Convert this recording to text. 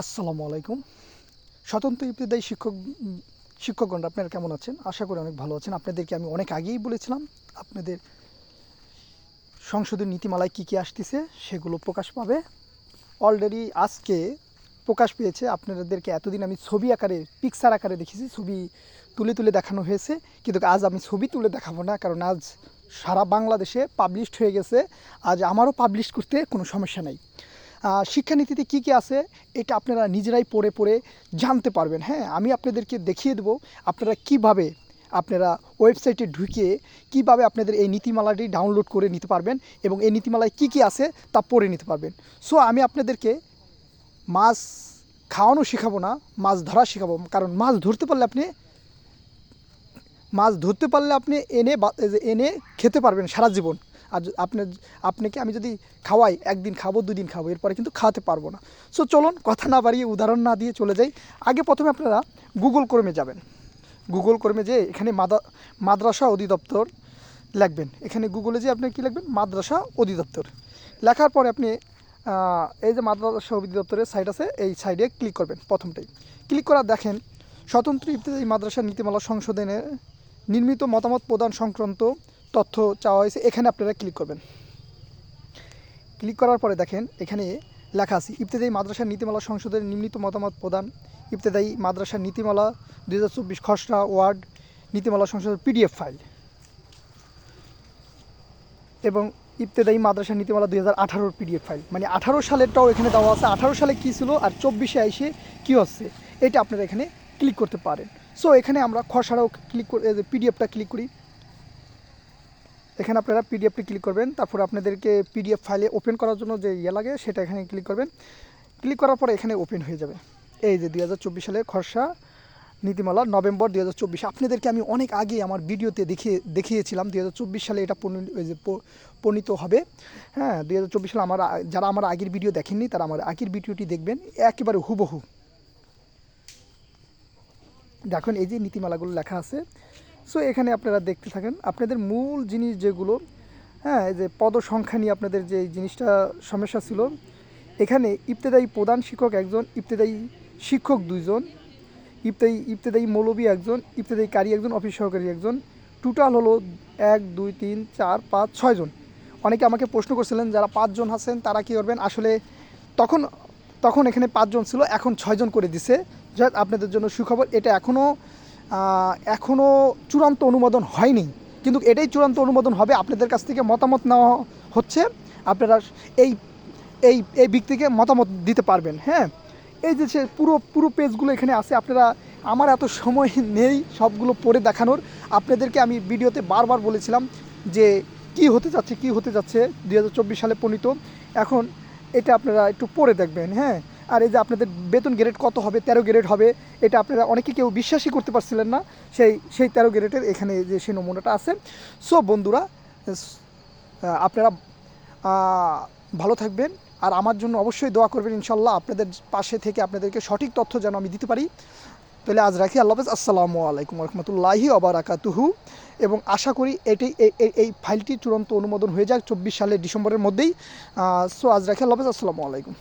আসসালামু আলাইকুম। স্বতন্ত্র ইবতদায়ী শিক্ষক, শিক্ষকগণ, আপনারা কেমন আছেন? আশা করি অনেক ভালো আছেন। আপনাদেরকে আমি অনেক আগেই বলেছিলাম, আপনাদের সংসদের নীতিমালায় কী কী আসতেছে সেগুলো প্রকাশ পাবে। অলরেডি আজকে প্রকাশ পেয়েছে, আপনাদেরকে এতদিন আমি ছবি আকারে পিকচার আকারে দেখেছি, ছবি তুলে তুলে দেখানো হয়েছে। কিন্তু আজ আমি ছবি তুলে দেখাবো না, কারণ আজ সারা বাংলাদেশে পাবলিশড হয়ে গেছে। আজ আমারও পাবলিশ করতে কোনো সমস্যা নাই। শিক্ষানীতিতে কী কী আছে, এটা আপনারা নিজেরাই পড়ে পড়ে জানতে পারবেন। হ্যাঁ আমি আপনাদেরকে দেখিয়ে দেবো আপনারা কীভাবে আপনারা ওয়েবসাইটে ঢুকিয়ে কীভাবে আপনাদের এই নীতিমালাটি ডাউনলোড করে নিতে পারবেন এবং এই নীতিমালায় কী কী আছে তা পড়ে নিতে পারবেন। সো আমি আপনাদেরকে মাছ খাওয়ানো শেখাবো না, মাছ ধরা শেখাবো, কারণ মাছ ধরতে পারলে আপনি মাছ ধরতে পারলে আপনি এনে এনে খেতে পারবেন সারা জীবন। আর য- আপনি আপনাকে আমি যদি খাওয়াই, একদিন খাব, দুদিন খাব, এরপরে কিন্তু খাওয়াতে পারব না। সো চলুন কথা না বাড়িয়ে উদাহরণ না দিয়ে চলে যাই। আগে প্রথমে আপনারা গুগল কর্মে যাবেন। গুগল কর্মে যে এখানে মাদা, মাদ্রাসা অধিদপ্তর লিখবেন। এখানে গুগলে যে আপনি কী লিখবেন? মাদ্রাসা অধিদপ্তর। লেখার পরে আপনি এই যে মাদ্রাসা অধিদপ্তরের সাইট আছে, এই সাইডে ক্লিক করবেন প্রথমটাই। ক্লিক করা দেখেন, স্বতন্ত্র ইবতদায়ী মাদ্রাসা নীতিমালা সংশোধনে নির্মিত মতামত প্রদান সংক্রান্ত তথ্য চাওয়া হয়েছে, এখানে আপনারা ক্লিক করবেন। ক্লিক করার পরে দেখেন, এখানে লেখা আছে, ইবতেদায়ী মাদ্রাসার নীতিমালা সংসদের নিম্নিত মতামত প্রদান, ইবতেদায়ী মাদ্রাসার নীতিমালা দুই হাজার চব্বিশ খসড়া ওয়ার্ড নীতিমালা সংসদের পিডিএফ ফাইল এবং ইবতেদায়ী মাদ্রাসা নীতিমালা দুই হাজার আঠারোর পিডিএফ ফাইল মানে আঠারো সালেরটাও এখানে দেওয়া আছে, আঠারো সালে কী ছিল আর চব্বিশে এসে কী হচ্ছে, এটা আপনারা এখানে ক্লিক করতে পারেন। সো এখানে আমরা খসড়াও ক্লিক করে পিডিএফটা ক্লিক করি। এখানে আপনারা পিডিএফটি ক্লিক করবেন, তারপর আপনাদেরকে পিডিএফ ফাইলে ওপেন করার জন্য যে ইয়ে লাগে, সেটা এখানে ক্লিক করবেন। ক্লিক করার পরে এখানে ওপেন হয়ে যাবে। এই যে দুই হাজার চব্বিশ সালের খরসা নীতিমালা, নভেম্বর দু হাজার চব্বিশ। আপনাদেরকে আমি অনেক আগে আমার ভিডিওতে দেখিয়ে, দেখিয়েছিলাম দু হাজার চব্বিশ সালে এটা প্রণীত হবে। হ্যাঁ দু হাজার চব্বিশ সালে আমার, যারা আমার আগের ভিডিও দেখেননি, তারা আমার আগের ভিডিওটি দেখবেন, একেবারে হুবহু। দেখুন, এই যে নীতিমালাগুলো লেখা আছে সো এখানে আপনারা দেখতে থাকেন, আপনাদের মূল জিনিস যেগুলো হ্যাঁ যে পদসংখ্যা নিয়ে আপনাদের যে জিনিসটা সমস্যা ছিল, এখানে ইবতেদায়ী প্রধান শিক্ষক একজন, ইবতেদায়ী শিক্ষক দুইজন, ইবতেদায়ী ইবতেদায়ী মৌলবী একজন, ইবতেদায়ী কারি একজন, অফিস সহকারী একজন। টোটাল হলো এক, দুই, তিন, চার, পাঁচ ছয়জন অনেকে আমাকে প্রশ্ন করছিলেন, যারা পাঁচজন আছেন, তারা কী করবেন? আসলে তখন তখন এখানে পাঁচজন ছিল, এখন ছয়জন করে দিছে। যাক, আপনাদের জন্য সুখবর, এটা এখনও এখনও চূড়ান্ত অনুমোদন হয়নি। কিন্তু এটাই চূড়ান্ত অনুমোদন হবে। আপনাদের কাছ থেকে মতামত নেওয়া হচ্ছে। আপনারা এই এই এই থেকে মতামত দিতে পারবেন। হ্যাঁ? এই যে সে পুরো পুরো পেজগুলো এখানে আছে। আপনারা, আমার এত সময় নেই সবগুলো পড়ে দেখানোর। আপনাদেরকে আমি ভিডিওতে বারবার বলেছিলাম যে কি হতে যাচ্ছে, কি হতে যাচ্ছে দু হাজার চব্বিশ সালে প্রণীত। এখন এটা আপনারা একটু পড়ে দেখবেন। হ্যাঁ? আর এই যে আপনাদের বেতন গ্রেড কত হবে, তেরো গ্রেড হবে, এটা আপনারা অনেকে কেউ বিশ্বাসই করতে পারছিলেন না। সেই সেই তেরো গ্রেডের এখানে যে সেই নমুনাটা আছে। সো বন্ধুরা আপনারা ভালো থাকবেন। আর আমার জন্য অবশ্যই দোয়া করবেন ইনশাল্লাহ আপনাদের পাশে থেকে আপনাদেরকে সঠিক তথ্য যেন আমি দিতে পারি। তাহলে আজ রাখি, আল্লাহ আসসালামু আলাইকুম রহমতুল্লাহি অবরাকাতুহু এবং আশা করি এটি এই- ফাইলটি চূড়ান্ত অনুমোদন হয়ে যাক চব্বিশ সালের ডিসেম্বরের মধ্যেই। সো আজ রাখি, আল্লাহ আসসালামু আলাইকুম।